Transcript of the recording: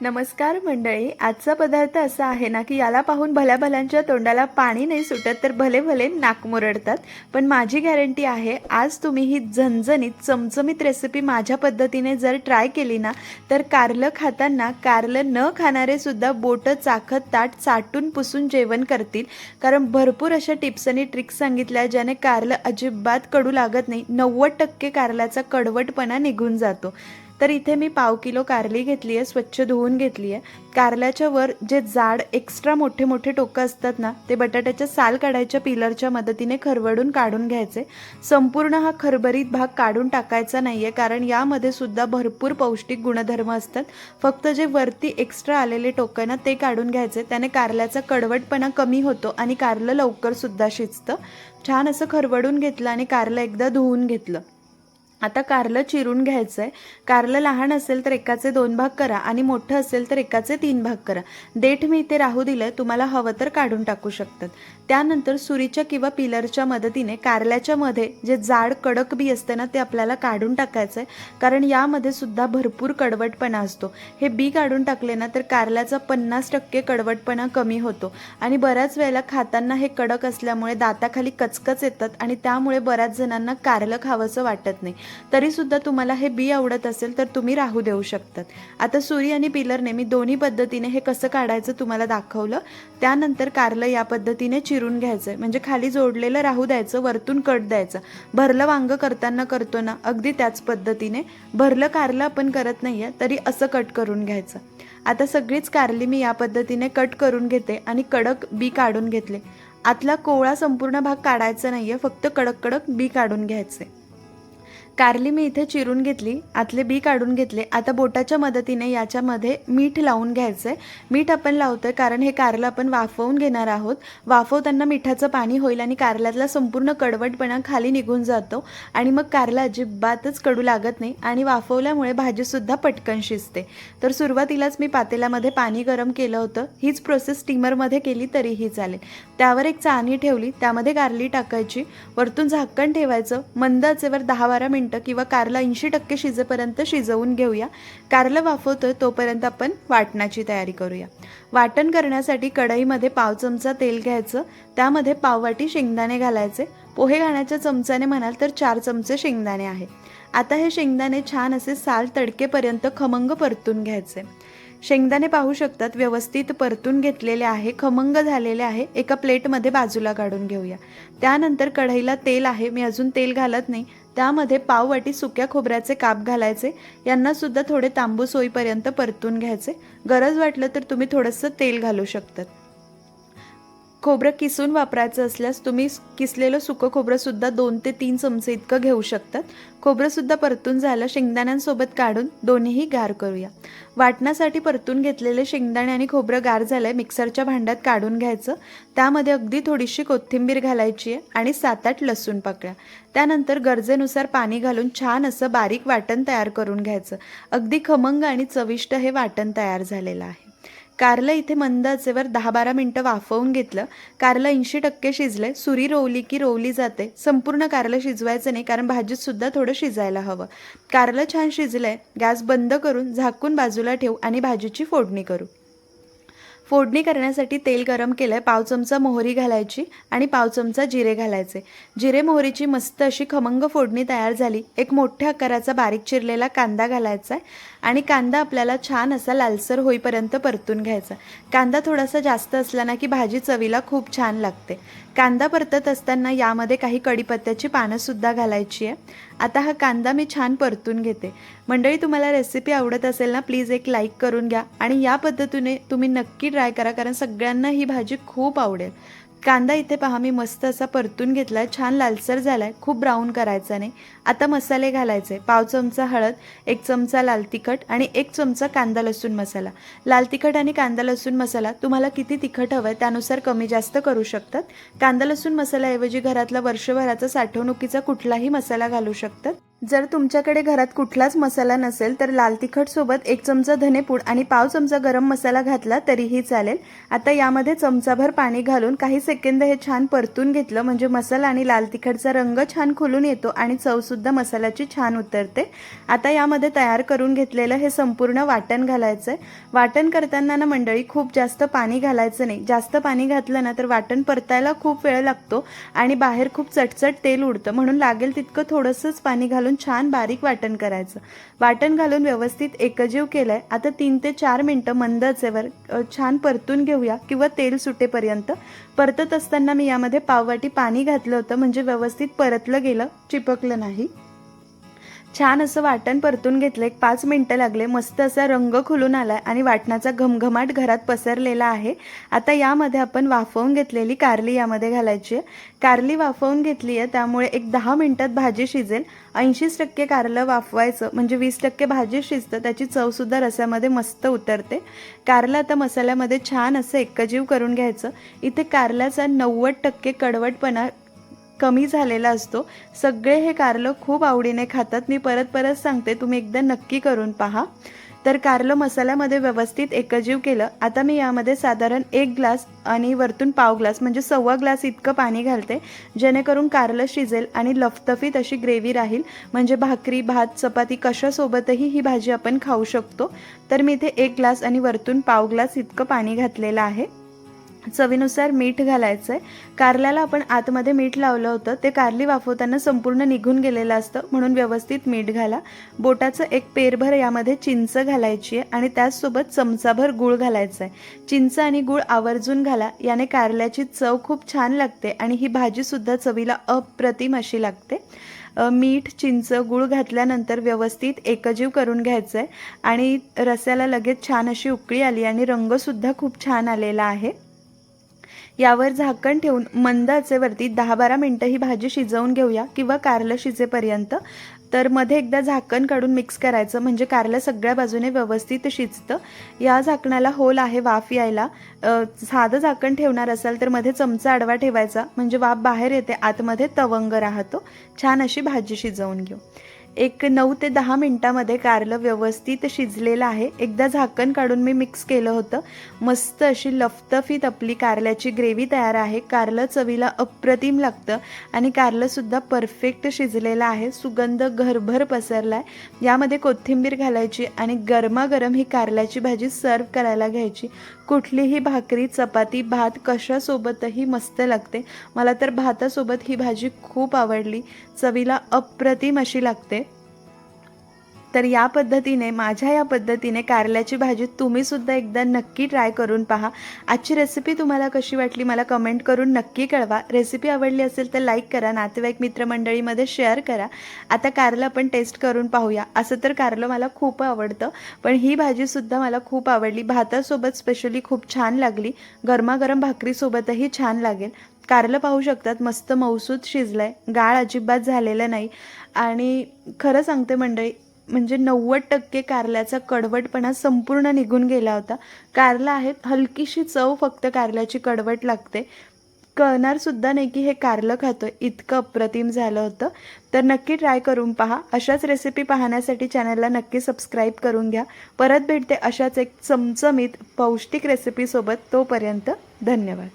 नमस्कार मंडळी आजचा पदार्थ असा आहे ना की याला पाहून भल्या भल्यांच्या तोंडाला पाणी नाही सुटत तर भले भले नाक मुरडतात. पण माझी गॅरंटी आहे आज तुम्ही ही झणझणीत चमचमीत रेसिपी माझ्या पद्धतीने जर ट्राय केली ना तर कारलं खाताना कारलं न खाणारे सुद्धा बोटं चाखत ताट चाटून पुसून जेवण करतील. कारण भरपूर अशा टिप्स आणि ट्रिक्स सांगितल्या ज्याने कारलं अजिबात कडू लागत नाही. नव्वद टक्के कारल्याचा कडवटपणा निघून जातो. तर इथे मी पाव किलो कारली घेतली आहे स्वच्छ धुवून घेतली आहे. कारल्याच्या वर जे जाड एक्स्ट्रा मोठे मोठे टोकं असतात ना ते बटाट्याच्या साल काढायच्या पिलरच्या मदतीने खरवडून काढून घ्यायचे. संपूर्ण हा खरबरीत भाग काढून टाकायचा नाही आहे कारण यामध्ये सुद्धा भरपूर पौष्टिक गुणधर्म असतात. फक्त जे वरती एक्स्ट्रा आलेले टोकं ना ते काढून घ्यायचे. त्याने कारल्याचा कडवटपणा कमी होतो आणि कारलं लवकर सुद्धा शिजतं. छान असं खरवडून घेतलं आणि कारलं एकदा धुवून घेतलं. आता कारलं चिरून घ्यायचं आहे कारलं लहान असेल तर एकाचे दोन भाग करा आणि मोठं असेल तर एकाचे तीन भाग करा. देठ मी इथे राहू दिलं आहे तुम्हाला हवं तर काढून टाकू शकतात. त्यानंतर सुरीच्या किंवा पिलरच्या मदतीने कारल्याच्या मध्ये जे जाड कडक बी असते ना ते आपल्याला काढून टाकायचं आहे कारण यामध्ये सुद्धा भरपूर कडवटपणा असतो. हे बी काढून टाकले ना तर कारल्याचा पन्नास टक्के कडवटपणा कमी होतो. आणि बऱ्याच वेळेला खाताना हे कडक असल्यामुळे दाताखाली कचकच येतात आणि त्यामुळे बऱ्याच जणांना कारलं खावंसं वाटत नाही. तरी सुद्धा तुम्हाला हे बी आवडत असेल तर तुम्ही राहू देऊ शकतात. आता सुरी आणि पिलरने मी दोन्ही पद्धतीने हे कसं काढायचं तुम्हाला दाखवलं. त्यानंतर कारलं या पद्धतीने चिरून घ्यायचं. म्हणजे खाली जोडलेलं राहू द्यायचं वरतून कट द्यायचं. भरलं वांग करताना करतो ना अगदी त्याच पद्धतीने. भरलं कारलं आपण करत नाही आहे तरी असं कट करून घ्यायचं. आता सगळीच कारली मी या पद्धतीने कट करून घेते आणि कडक बी काढून घेतले. आतला कोवळा संपूर्ण भाग काढायचा नाही आहे फक्त कडक कडक बी काढून घ्यायचे. कारली मी इथे चिरून घेतली आतले बी काढून घेतले. आता बोटाच्या मदतीने याच्यामध्ये मीठ लावून घ्यायचं आहे मीठ आपण लावतोय कारण हे कारलं आपण वाफवून घेणार आहोत. वाफवताना मिठाचं पाणी होईल आणि कारल्यातला संपूर्ण कडवटपणा खाली निघून जातो आणि मग कारला अजिबातच कडू लागत नाही आणि वाफवल्यामुळे भाजीसुद्धा पटकन शिजते. तर सुरुवातीलाच मी पातेल्यामध्ये पाणी गरम केलं होतं. हीच प्रोसेस स्टीमरमध्ये केली तरीही चालेल. त्यावर एक चाणी ठेवली. त्यामध्ये कारली टाकायची. वरतून झाकण ठेवायचं. मंद आचेवर दहा बारा मिनटं किंवा कारला ऐंशी टक्के शिजेपर्यंत शिजवून घेऊया. कारलं वाफवतोय तोपर्यंत आपण वाटणाची तयारी करूया. वाटण करण्यासाठी कढईमध्ये पाव चमचा तेल घ्यायचं. त्यामध्ये पाववाटी शेंगदाणे घालायचे. पोहे घाण्याच्या चमचाने म्हणाल तर चार चमचे शेंगदाणे आहे. आता हे शेंगदाणे छान असे साल तडकेपर्यंत खमंग परतून घ्यायचे. शेंगदाणे पाहू शकतात व्यवस्थित परतून घेतलेले आहे खमंग झालेले आहे. एका प्लेटमध्ये बाजूला काढून घेऊया. त्यानंतर कढईला तेल आहे. मी अजून तेल घालत नाही. त्यामध्ये पाववाटी सुक्या खोबऱ्याचे काप घालायचे. यांनासुद्धा थोडे तांबूस होईपर्यंत परतून घ्यायचे. गरज वाटलं तर तुम्ही थोडंसं तेल घालू शकतात. खोबरं किसून वापरायचं असल्यास तुम्ही किसलेलं सुकं खोबरंसुद्धा दोन ते तीन चमचे इतकं घेऊ शकतात. खोबरंसुद्धा परतून झालं शेंगदाण्यांसोबत काढून दोन्हीही गार करूया. वाटण्यासाठी परतून घेतलेले शेंगदाणे आणि खोबरं गार झालंय. मिक्सरच्या भांड्यात काढून घ्यायचं. त्यामध्ये अगदी थोडीशी कोथिंबीर घालायची आहे आणि सात आठ लसूण पकड्या त्यानंतर गरजेनुसार पाणी घालून छान असं बारीक वाटण तयार करून घ्यायचं. अगदी खमंग आणि चविष्ट हे वाटण तयार झालेलं आहे. कारलं इथे मंद आचेवर दहा बारा मिनटं वाफवून घेतलं. कारलं ऐंशी टक्के शिजले सुरी रोवली की रोवली जाते. संपूर्ण कारलं शिजवायचं नाही कारण भाजीतसुद्धा थोडं शिजायला हवं. कारलं छान शिजलंय. गॅस बंद करून झाकून बाजूला ठेवू आणि भाजीची फोडणी करू. फोडणी करण्यासाठी तेल गरम केलं आहे पाव चमचा मोहरी घालायची आणि पाव चमचा जिरे घालायचे. जिरे मोहरीची मस्त अशी खमंग फोडणी तयार झाली. एक मोठ्या आकाराचा बारीक चिरलेला कांदा घालायचा आहे आणि कांदा आपल्याला छान असा लालसर होईपर्यंत परतून घ्यायचा. कांदा थोडासा जास्त असला ना की भाजी चवीला खूप छान लागते. कांदा परतत असताना यामध्ये काही कढीपत्त्याची पानंसुद्धा घालायची आहे. आता हा कांदा मी छान परतून घेते. मंडळी तुम्हाला रेसिपी आवडत असेल ना प्लीज एक लाईक करून घ्या. आणि या पद्धतीने तुम्ही नक्की ट्राय करा कारण सगळ्यांना ही भाजी खूप आवडेल. कांदा इथे पहा मी मस्त असा परतून घेतला आहे छान लालसर झाला आहे खूप ब्राऊन करायचा नाही. आता मसाले घालायचे. पाव चमचा हळद एक चमचा लाल तिखट आणि एक चमचा कांदा लसूण मसाला. लाल तिखट आणि कांदा लसूण मसाला तुम्हाला किती तिखट हवं आहे त्यानुसार कमी जास्त करू शकतात. कांदा लसूण मसाल्याऐवजी घरातला वर्षभराचा साठवणुकीचा कुठलाही मसाला घालू शकतात. जर तुमच्याकडे घरात कुठलाच मसाला नसेल तर लाल तिखटसोबत एक चमचा धनेपूड आणि पाव चमचा गरम मसाला घातला तरीही चालेल. आता यामध्ये चमचाभर पाणी घालून काही सेकंद हे छान परतून घेतलं म्हणजे मसाला आणि लाल तिखटचा रंग छान खुलून येतो आणि चवसुद्धा मसाल्याची छान उतरते. आता यामध्ये तयार करून घेतलेलं हे संपूर्ण वाटण घालायचं आहे वाटण करताना ना मंडळी खूप जास्त पाणी घालायचं नाही. जास्त पाणी घातलं ना तर वाटण परतायला खूप वेळ लागतो आणि बाहेर खूप चटचट तेल उडतं. म्हणून लागेल तितकं थोडंसंच पाणी घालून छान बारीक वाटण करायचं. वाटण घालून व्यवस्थित एकजीव केलंय. आता तीन ते चार मिनटं मंद आचेवर छान परतून घेऊया किंवा तेल सुटेपर्यंत. परतत असताना मी यामध्ये पाववाटी पाणी घातलं होतं म्हणजे व्यवस्थित परतलं गेलं चिपकलं नाही. छान असं वाटण परतून घेतलं. एक पाच मिनटं लागले. मस्त असा रंग खुलून आलाय आणि वाटणाचा घमघमाट घरात पसरलेला आहे. आता यामध्ये आपण वाफवून घेतलेली कारली यामध्ये घालायची आहे. कारली वाफवून घेतली आहे त्यामुळे एक दहा मिनटात भाजी शिजेल. ऐंशीच टक्के कारलं वाफवायचं म्हणजे वीस टक्के भाजी शिजतं त्याची चवसुद्धा रस्यामध्ये मस्त उतरते. कारलं आता मसाल्यामध्ये छान असं एकजीव करून घ्यायचं. इथे कारल्याचा नव्वद टक्के कडवटपणा कमी झालेला असतो. सगळे हे कारलं खूप आवडीने खातात. मी परत परत सांगते तुम्ही एकदा नक्की करून पहा. तर कारलं मसाल्यामध्ये व्यवस्थित एकजीव केलं. आता मी यामध्ये साधारण एक ग्लास आणि वरतून पाव ग्लास म्हणजे सव्वा ग्लास इतकं पाणी घालते जेणेकरून कारलं शिजेल आणि लफतफीत अशी ग्रेव्ही राहील. म्हणजे भाकरी भात चपाती कशासोबतही ही भाजी आपण खाऊ शकतो. तर मी इथे एक ग्लास आणि वरतून पाव ग्लास इतकं पाणी घातलेलं आहे. चवीनुसार मीठ घालायचं आहे कारल्याला आपण आतमध्ये मीठ लावलं होतं. ते कारली वाफवताना संपूर्ण निघून गेलेलं असतं. म्हणून व्यवस्थित मीठ घाला. बोटाचं एक पेरभर यामध्ये चिंच घालायची आहे आणि त्याचसोबत चमचाभर गूळ घालायचं आहे चिंच आणि गूळ आवर्जून घाला. याने कारल्याची चव खूप छान लागते आणि ही भाजीसुद्धा चवीला अप्रतिम अशी लागते. मीठ चिंच गूळ घातल्यानंतर व्यवस्थित एकजीव करून घ्यायचं आहे आणि रस्याला लगेच छान अशी उकळी आली आणि रंगसुद्धा खूप छान आलेला आहे. यावर झाकण ठेवून मंद आचेवरती दहा बारा मिनटं ही भाजी शिजवून घेऊया किंवा कारलं शिजेपर्यंत. तर मध्ये एकदा झाकण काढून मिक्स करायचं म्हणजे कारलं सगळ्या बाजूने व्यवस्थित शिजतं. या झाकणाला होल आहे वाफ यायला. साधं झाकण ठेवणार असाल तर मध्ये चमचा आडवा ठेवायचा म्हणजे वाफ बाहेर येते आतमध्ये तवंग राहतो. छान अशी भाजी शिजवून घेऊ. एक नऊ ते दहा मिनटामध्ये कारलं व्यवस्थित शिजलेलं आहे. एकदा झाकण काढून मी मिक्स केलं होतं. मस्त अशी लफतफीत आपली कारल्याची ग्रेव्ही तयार आहे. कारलं चवीला अप्रतिम लागतं आणि कारलंसुद्धा परफेक्ट शिजलेलं आहे. सुगंध घरभर पसरला आहे यामध्ये कोथिंबीर घालायची आणि गरमागरम ही कारल्याची भाजी सर्व करायला घ्यायची. कुठलीही भाकरी चपाती भात कशासोबतही मस्त लागते. मला तर भातासोबत ही भाजी खूप आवडली. चवीला अप्रतिम अशी लागते. तर या पद्धतीने माझ्या या पद्धतीने कारल्याची भाजी तुम्हीसुद्धा एकदा नक्की ट्राय करून पहा. आजची रेसिपी तुम्हाला कशी वाटली मला कमेंट करून नक्की कळवा. रेसिपी आवडली असेल तर लाईक करा नातेवाईक मित्रमंडळीमध्ये शेअर करा. आता कारलं आपण टेस्ट करून पाहूया. असं तर कारलं मला खूप आवडतं पण ही भाजीसुद्धा मला खूप आवडली. भातासोबत स्पेशली खूप छान लागली. गरमागरम भाकरीसोबतही छान लागेल. कारलं पाहू शकतात मस्त मौसूद आहे गाळ अजिबात झालेलं नाही. आणि खरं सांगते मंडळी म्हणजे नव्वद टक्के कारल्याचा कडवटपणा संपूर्ण निघून गेला होता. कारला आहे हलकीशी चव फक्त कारल्याची कडवट लागते. कळणारसुद्धा नाही की हे कारलं खातो इतकं अप्रतिम झालं होतं. तर नक्की ट्राय करून पहा. अशाच रेसिपी पाहण्यासाठी चॅनलला नक्की सबस्क्राईब करून घ्या. परत भेटते अशाच एक चमचमीत पौष्टिक रेसिपीसोबत तोपर्यंत धन्यवाद.